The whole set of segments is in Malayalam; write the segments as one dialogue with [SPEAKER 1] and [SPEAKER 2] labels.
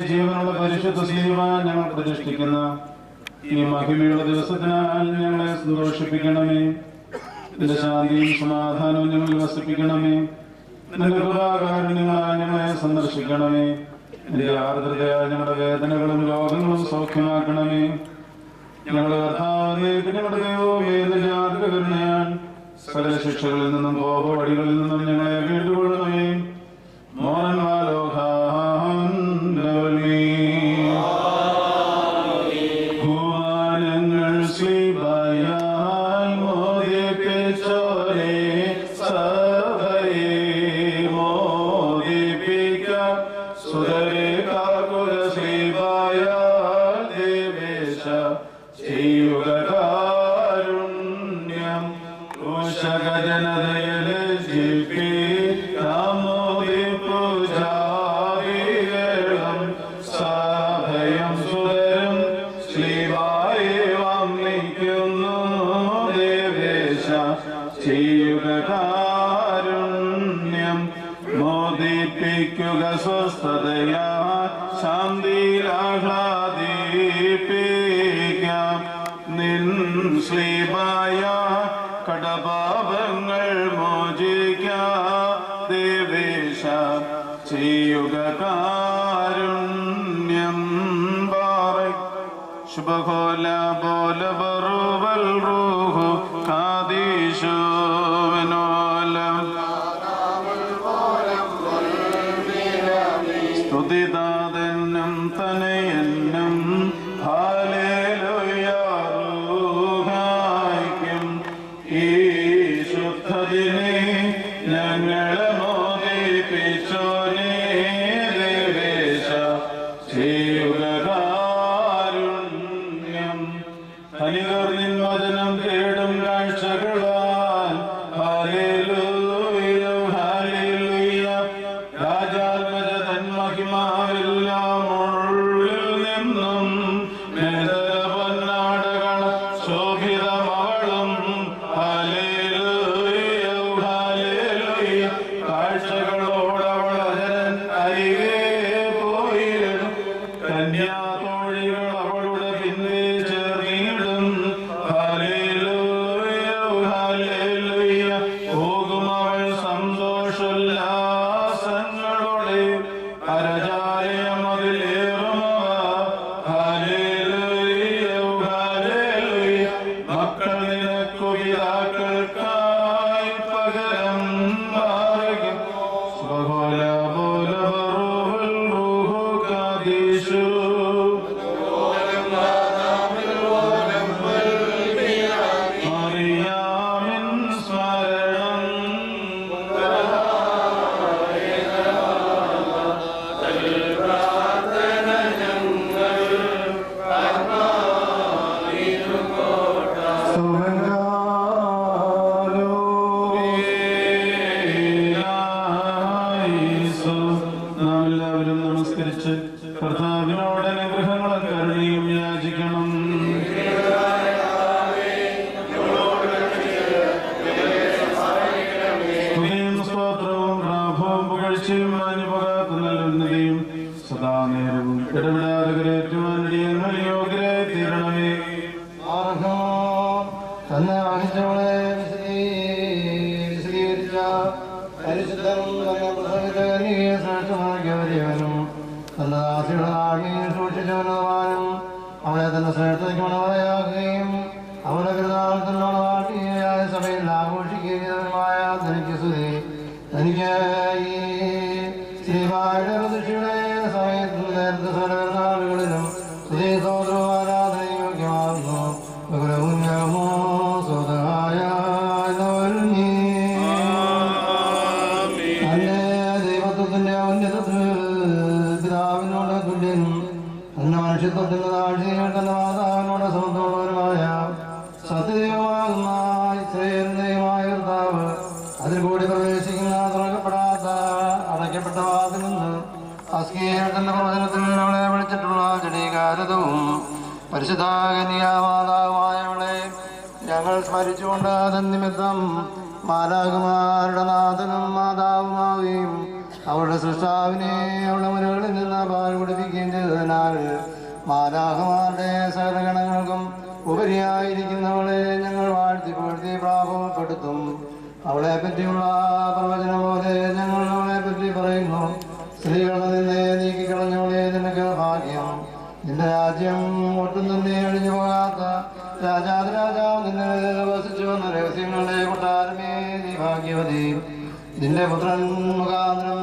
[SPEAKER 1] ജീവനുള്ള പരിശുദ്ധ സീമ ഞങ്ങൾ പ്രതിഷ്ഠിക്കുന്ന. ഈ മഹിമയുടെ ദിവസത്തിനാൽ ഞങ്ങളെ സന്തോഷിപ്പിക്കണമേ. നിന്റെ ശാന്തിയും സമാധാനവും ഞങ്ങൾ വസിപ്പിക്കണമേ നിന്റെ കൃപാകാരുണ്യങ്ങളാൽ ഞങ്ങളെ സന്ദർശിക്കണമേ. നിന്റെ ആർദ്രതയാൽ ഞങ്ങളുടെ വേദനകളും രോഗങ്ങളും സൗഖ്യമാക്കണമേ. ഞങ്ങളുടെ ഞങ്ങളുടെ ദൈവമേ നിന്റെ ആദ്യകരുണയാൽ സകല ശിക്ഷകളിൽ നിന്നും കോപവടികളിൽ നിന്നും ഞങ്ങളെ വീണ്ടുകൊള്ളണമേ ശുഭകോല ബറുവൽ റൂഹു കാദീശു എല്ലാവരും നമസ്കരിച്ച് കർത്താവിനോട്
[SPEAKER 2] ദാസിയുടെ ആകെയും സൂക്ഷിച്ചവനുമാനും അവളെ തന്റെ ശ്രേഷ്ഠതയ്ക്ക് മണവറയാക്കുകയും അവളുടെ കൃതാർത്ഥത്തിലുള്ള സഭയിൽ ആഘോഷിക്കുകയും തനിക്ക് സ്തുതി തനിക്ക് ഉന്നതത്തിൽ പിതാവിനോട് തുല്യനും തന്റെ മനുഷ്യത്വത്തിന്റെ താഴ്ചയിൽ തന്റെ മാതാവിനോട് സമത്തോളവനുമായ സത്യദൈവമാകുന്ന ഇസ്രയേലിന്റെയുമായ കർത്താവ് അതിൽ കൂടി പ്രവേശിക്കുന്ന തുറക്കപ്പെടാത്ത അടയ്ക്കപ്പെട്ട വാതിൽ നിന്ന് അസ്കീയ തന്റെ പ്രവചനത്തിൽ അവളെ വിളിച്ചിട്ടുള്ള ജഡീകാരതവും പരിശുദ്ധാകന്യാമാതാവുമായവളെ ഞങ്ങൾ സ്മരിച്ചുകൊണ്ട് നിമിത്തം മാലാകുമാരുടെ നാഥനും മാതാവുമാവുകയും അവളുടെ സൃഷ്ടാവിനെ അവളുടെ മുരകളിൽ നിന്ന് പാൽ കുടിപ്പിക്കുകയും ചെയ്തതിനാൽ സകലഗണങ്ങൾക്കും ഉപരിയായിരിക്കുന്നവളെ ഞങ്ങൾ വാഴ്ത്തി പുകഴ്ത്തി പ്രാപപ്പെടുത്തും അവളെ പറ്റിയുള്ള പ്രവചനം പോലെ ഞങ്ങൾ അവളെ പറ്റി പറയുന്നു സ്ത്രീകളെ നിന്നെ നീക്കിക്കളഞ്ഞവളെ നിനക്ക് ഭാഗ്യം. നിന്റെ രാജ്യം ഒട്ടും തന്നെ അഴിഞ്ഞു പോകാത്ത രാജാതിരാജാവ് നിന്നെ വസിച്ചു വന്ന രഹസ്യങ്ങളുടെ കൊട്ടാരമേ നീ ഭാഗ്യവതി. നിന്റെ പുത്രൻ മുഖാന്തരം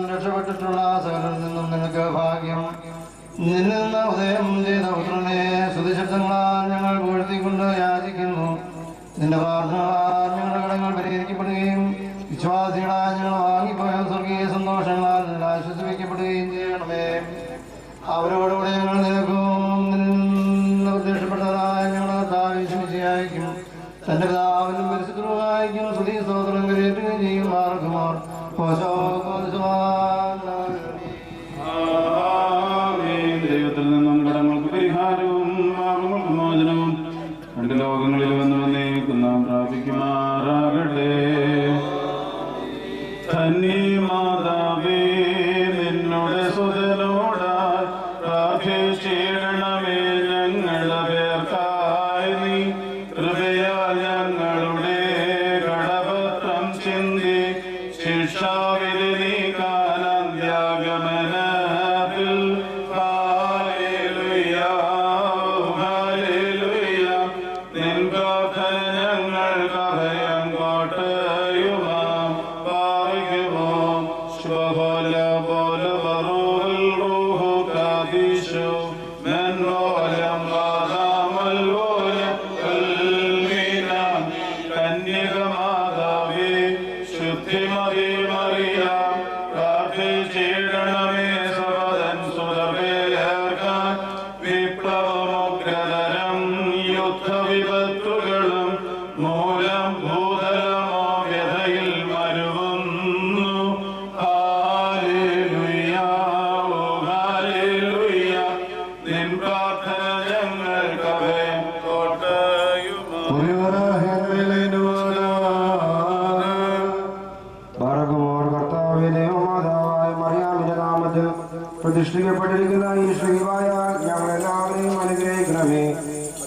[SPEAKER 3] പ്രതിഷ്ഠിക്കപ്പെട്ടിരിക്കുന്ന ഈ ശ്രീവായ ഞങ്ങളെല്ലാവരെയും അനുഗ്രഹിക്കണമേ.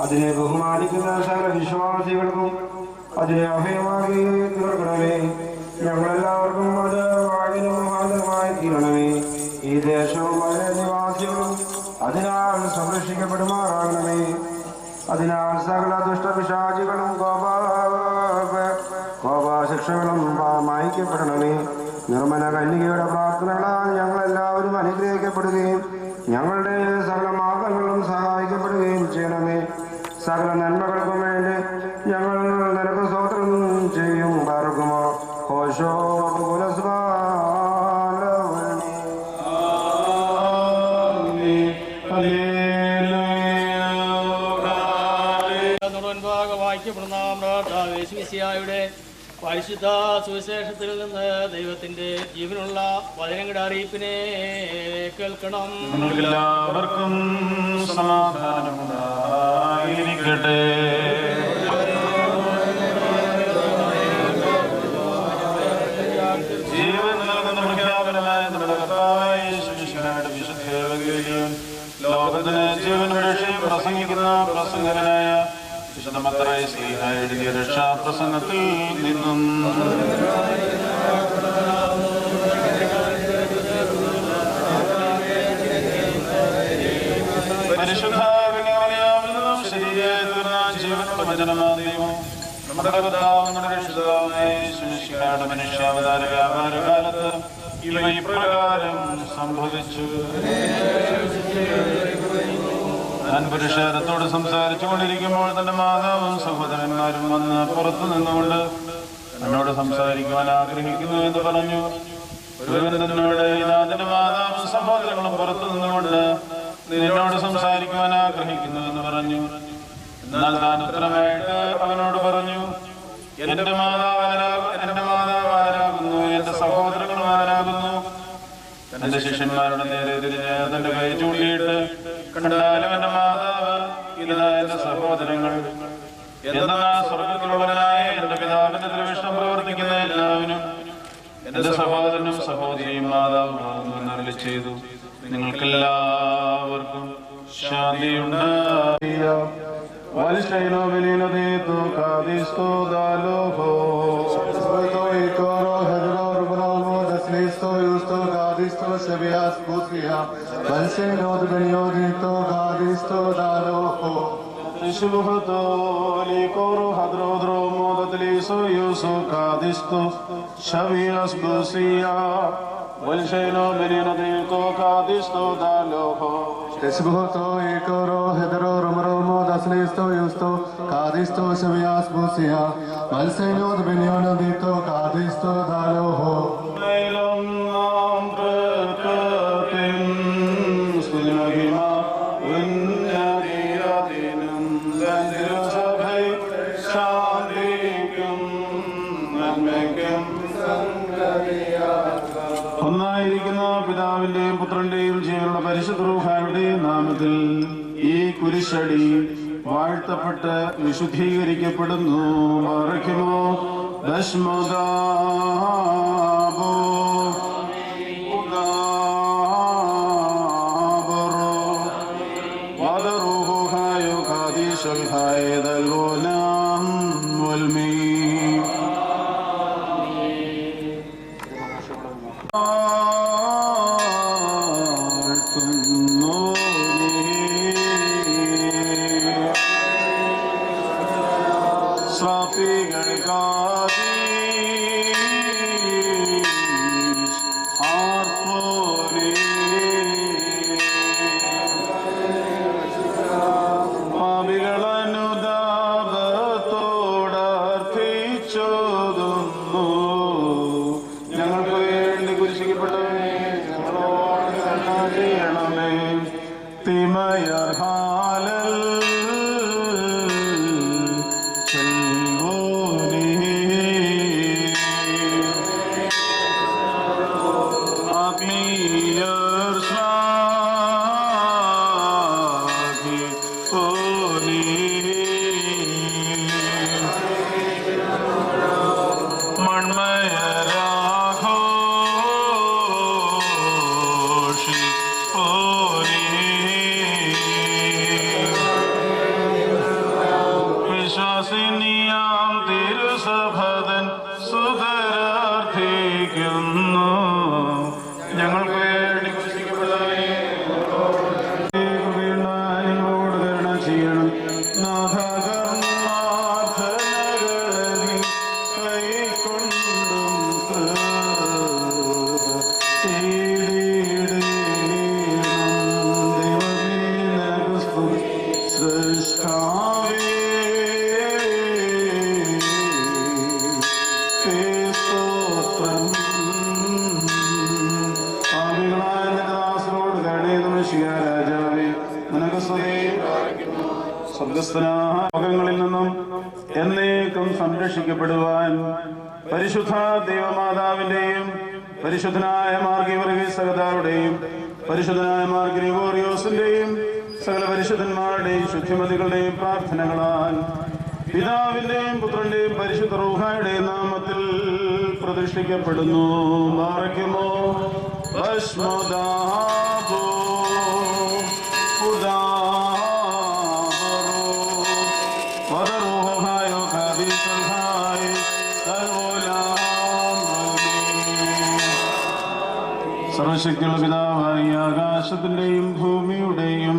[SPEAKER 3] അതിനെ ബഹുമാനിക്കുന്ന സകല വിശ്വാസികൾക്കും അതിനെ അഭയമാക്കി തീർക്കണമേ. ഞങ്ങളെല്ലാവർക്കും അത് വാഴിന് മുഖാന്തരമായി തീരണമേ. ഈ ദേശവും അതിലെ നിവാസികളും അതിനാൽ സംരക്ഷിക്കപ്പെടുമാറാകണമേ. അതിനാൽ സകല ദുഷ്ടപിശാചികളും കോപാ കോപാശിക്ഷകളും മായിക്കപ്പെടണമേ നിർമ്മല കന്യകയുടെ പ്രാർത്ഥനകളാൽ ഞങ്ങൾ എല്ലാവരും അനുഗ്രഹിക്കപ്പെടുകയും ഞങ്ങളുടെ സകല മാർഗങ്ങളും സഹായിക്കപ്പെടുകയും ചെയ്യണമേ. സകല നന്മകൾക്കും വേണ്ടി ഞങ്ങൾ നിനക്ക് സ്വോത്രം ചെയ്യും പാർക്കുമോ? ഹോഷോ
[SPEAKER 4] വായിക്കപ്പെടുന്ന യേശുവിശിയായുടെ പരിശുദ്ധ സുവിശേഷത്തിൽ നിന്ന് ദൈവത്തിന്റെ ജീവനുള്ള വചനങ്ങളുടെ അറിയിപ്പിനെ കേൾക്കണം.
[SPEAKER 1] എല്ലാവർക്കും സമാധാനമുണ്ടായിരിക്കട്ടെ ജീവൻ രക്ഷയും പ്രസംഗിക്കുന്ന പ്രസംഗനായ വിശുദ്ധമത്തറായ ശ്രീഹ എഴുതിയ രക്ഷാപ്രസംഗത്തിൽ നിന്നും. പരിശുദ്ധ വചനമാദ്യമോ നമ്മുടെ ഇവ ഇപ്രകാരം സംഭവിച്ചു. പുരുഷാരത്തോട് സംസാരിച്ചുകൊണ്ടിരിക്കുമ്പോൾ തന്റെ മാതാവും സഹോദരന്മാരും വന്ന് പുറത്തു നിന്നുകൊണ്ട് എന്നോട് സംസാരിക്കുവാൻ ആഗ്രഹിക്കുന്നു എന്ന് പറഞ്ഞു. ഒരുവൻ തന്നോട് ഇതാ നിന്റെ മാതാവും സഹോദരങ്ങളും പുറത്തു നിന്നുകൊണ്ട് നിന്നോട് സംസാരിക്കുവാൻ ആഗ്രഹിക്കുന്നു എന്ന് പറഞ്ഞു. എന്നാൽ താൻ ഉത്തരമായിട്ട് അവനോട് പറഞ്ഞു എന്റെ മാതാവ് എന്റെ മാതാവ് ആരാകുന്നു? എന്റെ സഹോദരങ്ങളും ആരാകുന്നു? തന്റെ ശിഷ്യന്മാരുടെ നേരെ തിരിഞ്ഞ് തന്റെ കൈ ചൂണ്ടിയിട്ട് കണ്ടാലും എന്റെ മാതാവ് ഇതാ എന്റെ സഹോദരങ്ങൾ. എന്നാൽ സ്വർഗത്തിലുള്ളവനായ എന്റെ പിതാവിന്റെ ദൃഷ്ടം പ്രവർത്തിക്കുന്ന എല്ലാവരും എന്റെ സഹോദരനും സഹോദരിയും മാതാവും ചെയ്തു. നിങ്ങൾക്കെല്ലാവർക്കും ശാന്തിയുണ്ടായ വലിഷ്ടൈനോ ബലിനതേതു കാദിസ്തോ ദാലോഹോ
[SPEAKER 2] 스포티야 만세노드
[SPEAKER 1] 베니오디토 가디스토 다로호
[SPEAKER 2] ऋषभतो लिकोरो हद्रोद्रो मोदतलिसो युसो कादिस्तो शवीरस्पसिया वल्शेनो मिनिनदिल्को कादिस्तो दालोहो ऋषभतो एकोरो हद्रो रमरो
[SPEAKER 1] मोदतलिसो युसो कादिस्तो शवीरस्पसिया वल्शेनो दिनियोनदितो कादिस्तो दालोहो ഒന്നായിരിക്കുന്ന പിതാവിന്റെയും പുത്രന്റെയും ജീവനുള്ള പരിശുദ്ധ റൂഹായുടെയും നാമത്തിൽ ഈ കുരിശടി വാഴ്ത്തപ്പെട്ട് വിശുദ്ധീകരിക്കപ്പെടുന്നു. മറയ്ക്കുമോ ദശ്മദാബോ പരിശുദ്ധ ദൈവമാതാവിന്റെയും പരിശുദ്ധനായ മാർഗീവർഗീ സഹതാരുടെയും പരിശുദ്ധനായ മാർഗീവോറിയോസിന്റെയും സകല പരിശുദ്ധന്മാരുടെയും ശുദ്ധിമതികളുടെയും പ്രാർത്ഥനകളാൽ പിതാവിന്റെയും പുത്രന്റെയും പരിശുദ്ധ റൂഹായുടെയും നാമത്തിൽ പ്രതിഷ്ഠിക്കപ്പെടുന്നു. മാറയ്ക്കുമോ ഭസ്മദാബോ സർവശക്തിയുള്ള പിതാവായി ആകാശത്തിന്റെയും ഭൂമിയുടെയും